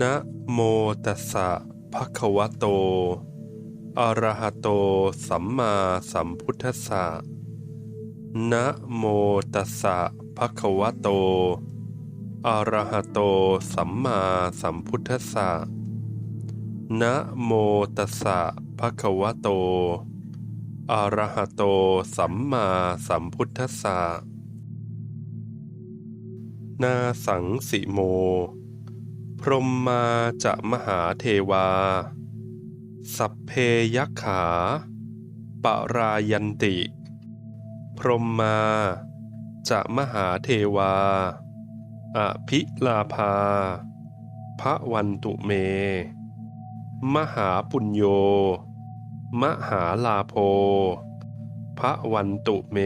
นะโมตัสสะภะคะวะโต อะระหะโต สัมมาสัมพุทธัสสะ นะโมตัสสะภะคะวะโต อะระหะโต สัมมาสัมพุทธัสสะ นะโมตัสสะภะคะวะโต อะระหะโต สัมมาสัมพุทธัสสะ นาสังสิโม พรมมาจะมหาเทวา สัพเพยักขา ปรายันติ พรมมาจะมหาเทวา อภิลาภาพระวันตุเม มหาปุญโย มหาลาโภพระวันตุเม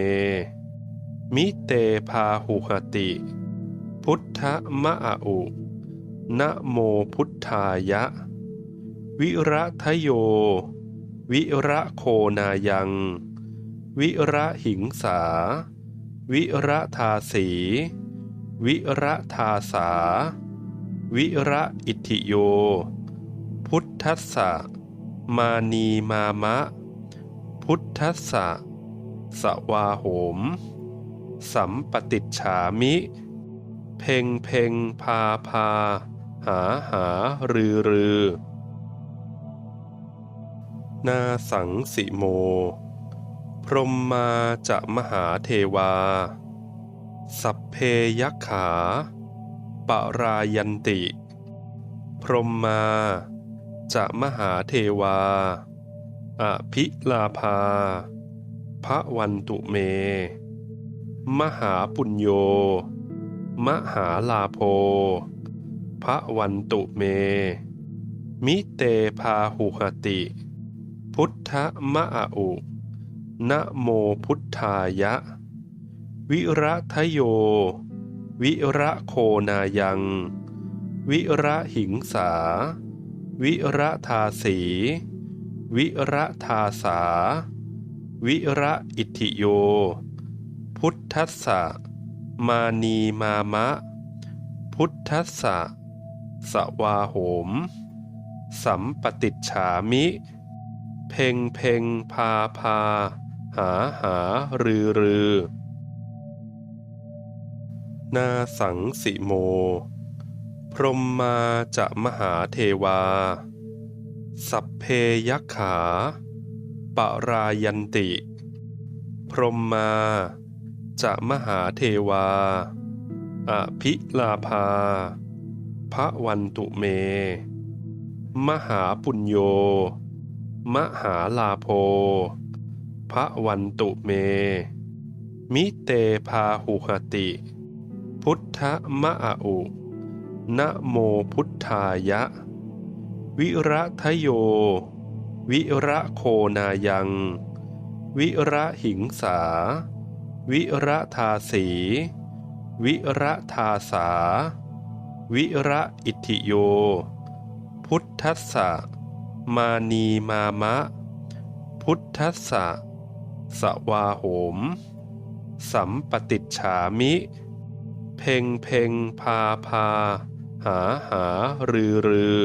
มิเตพาหุหติ พุทธมะอะอุ นะโมพุทธายะ วิระทะโย วิระโคนายัง วิระหิงสา วิระทาสี วิระทาสา วิระอิทิโย พุทธัสสะมานีมามะ พุทธัสสะสวาโหม สัมปติฉามิ เพ่งเพ่งพาพา หาหารือรือนาสังสิโม พรหมมาจะมหาเทวา สัพเพยักขา ปรายันติ พรหมมาจะมหาเทวา อภิลาภา พระวันตุเม มหาปุญโย มหาลาโภ พระวันตุเม มิเตพาหุหติ พุทธมะอุนะโมพุทธายะ วิระทะโย วิระโคนายัง วิระหิงสา วิระทาสี วิระทาสา วิระอิทิโย พุทธัสสะมานีมามะ พุทธัสสะ สวาโหม สัมปติฉามิ เพ่งเพ่งพาพา หาหารือรือ นาสังสิโม พรหมมาจะมหาเทวา สัพเพยักขา ปรายันติ พรหมมาจะมหาเทวา อภิลาภา พระวันตุเม มหาปุญโย มหาลาโภพระวันตุเม มิเตพาหุหติ พุทธมะอุนะโมพุทธายะ วิระทะโย วิระโคนายัง วิระหิงสา วิระทาสี วิระทาสา วิระอิทธิโย พุทธัสสะมานีมามะ พุทธัสสะสวาโหม สัมปติฉามิ เพ่งเพ่งพาพา หาหารือรือ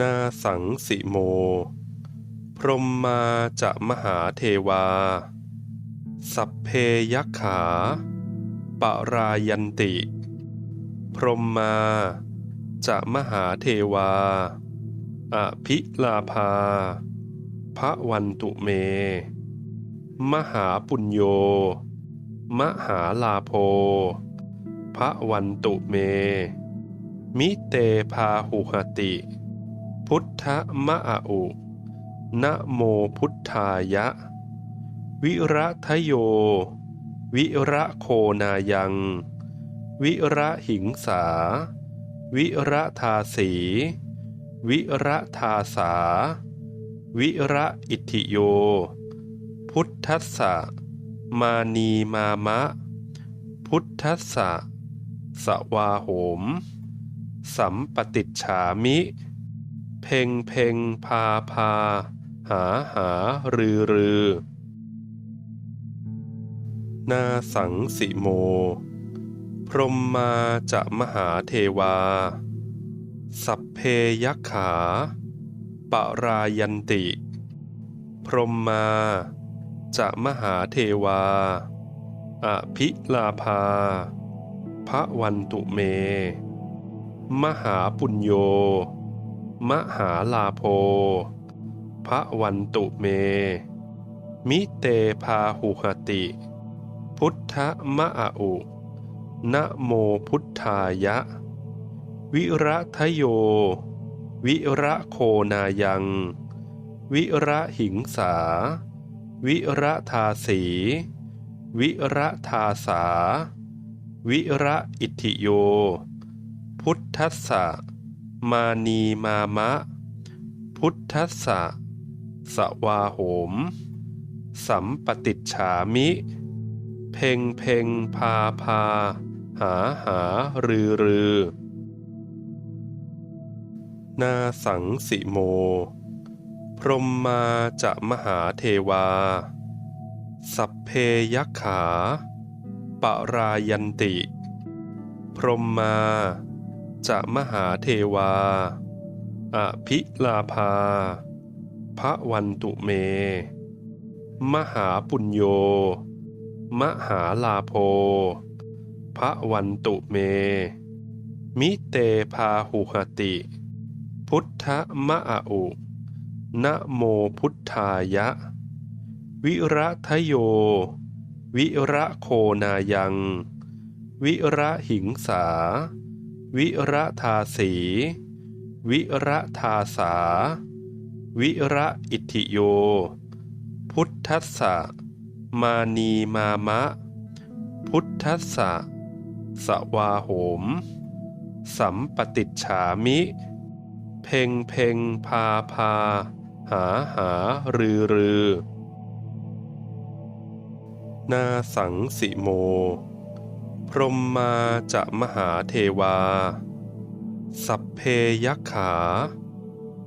นาสังสิโม พรหมมาจะมหาเทวา สัพเพยักขา ปรายันติ พรหมมาจะมหาเทวา อภิลาภา พระวันตุเม มหาปุญโย มหาลาโภพระวันตุเม มิเตพาหุหติ พุทธมะอะอุนะโมพุทธายะ วิระทะโย วิระโคนายัง วิระหิงสา วิระทาสี วิระทาสา วิระอิทธิโย พุทธัสสะมานีมามะ พุทธัสสะสวาโหม สัมปติฉามิ เพ่งเพ่งพาพา หาหารือรือ นาสังสิโม พรหมมาจะมหาเทวา สัพเพยักขา ปรายันติ พรหมมาจะมหาเทวา อภิลาภา พระวันตุเม มหาปุญโย มหาลาโภพระวันตุเม มิเตพาหุหติ พุทธมะอะอุนะโมพุทธายะ วิระทะโย วิระโคนายัง วิระหิงสา วิระทาสี วิระทาสา วิระอิทิโย พุทธัสสะมานีมามะ พุทธัสสะสวาโหม สัมปติฉามิ เพ่งเพ่งพาพา หาหารือรือนาสังสิโม พรหมมาจะมหาเทวา สัพเพยักขา ปรายันติ พรหมมาจะมหาเทวา อภิลาภา พระวันตุเม มหาปุญโย มหาลาโภพระวันตุเม มิเตพาหุหติ พุทธมะอุนะโมพุทธายะ วิระทะโย วิระโคนายัง วิระหิงสา วิระทาสี วิระทาสา วิระอิทิโย พุทธัสสะ มานีมามะ พุทธัสสะสวาโหม สัมปติฉามิ เพ่งเพ่งพาพา หาหารือรือ นาสังสิโม พรหมมาจะมหาเทวา สัพเพยักขา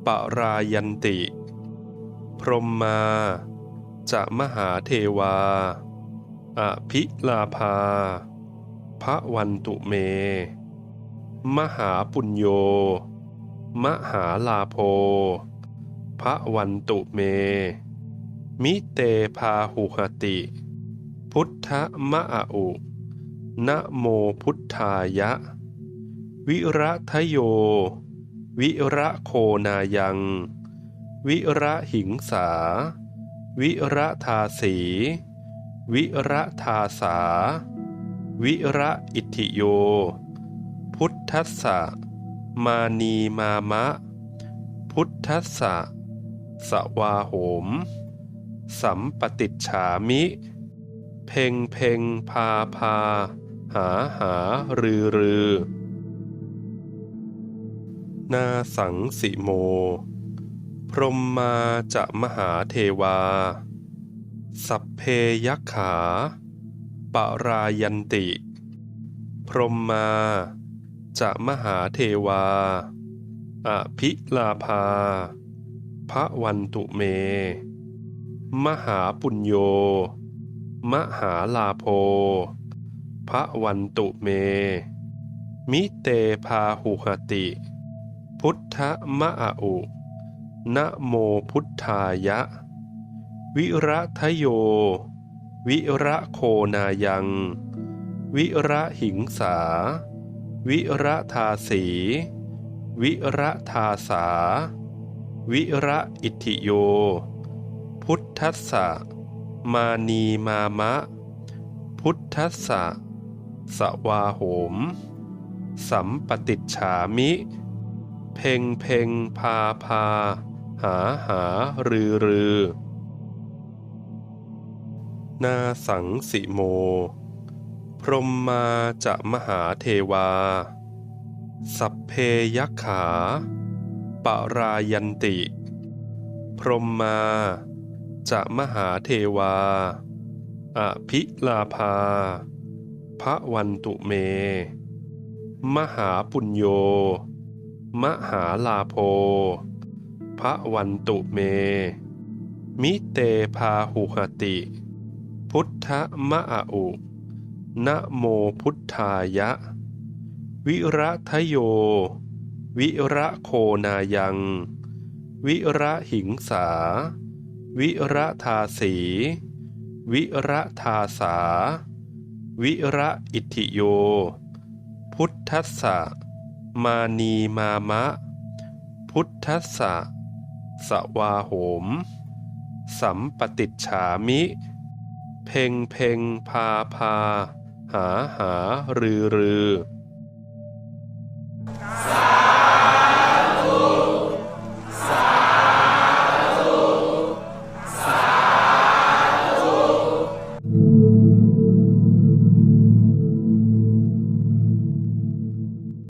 ปรายันติ พรหมมา จะมหาเทวา อภิลาภา พระวันตุเม มหาปุญโย มหาลาโภ พระวันตุเม มิเตพาหุหติ พุทธมะอะอุนะโมพุทธายะ วิระทะโย วิระโคนายัง วิระหิงสา วิระทาสี วิระทาสา วิระอิทธิโย พุทธัสสะ มานีมามะ พุทธัสสะ สวาโหม สัมปติฉามิ เพ่งเพ่งพาพา หาหารือรือ นาสังสิโม พรมมาจะมหาเทวา สัพเพยักขา ปรายันติ พรมมาจะมหาเทวา อภิลาภา พระวันตุเม มหาปุญโย มหาลาโภ พระวันตุเม มิเตพาหุหติ พุทธมะอะอุ นะโมพุทธายะ วิระทะโย วิระโคนายัง วิระหิงสา วิระทาสี วิระทาสา วิระอิทิโย พุทธัสสะมานีมามะ พุทธัสสะสวาโหม สัมปติฉามิ เพ่งเพ่งพาพา หาหารือรือ นาสังสิโม พรหมมาจะมหาเทวา สัพเพยักขาปรายันติ พรหมมาจะมหาเทวา อภิลาภาพระวันตุเม มหาปุญโย มหาลาโภ พระวันตุเม มิเตพาหุหติ พุทธมะอุนะโมพุทธายะ วิระทะโย วิระโคนายัง วิระหิงสา วิระทาสี วิระทาสา วิระอิทธิโย พุทธัสสะมานีมามะ พุทธัสสะ สวาโหม สัมปติฉามิ เพ่งเพ่งพาพา หาหารือรือ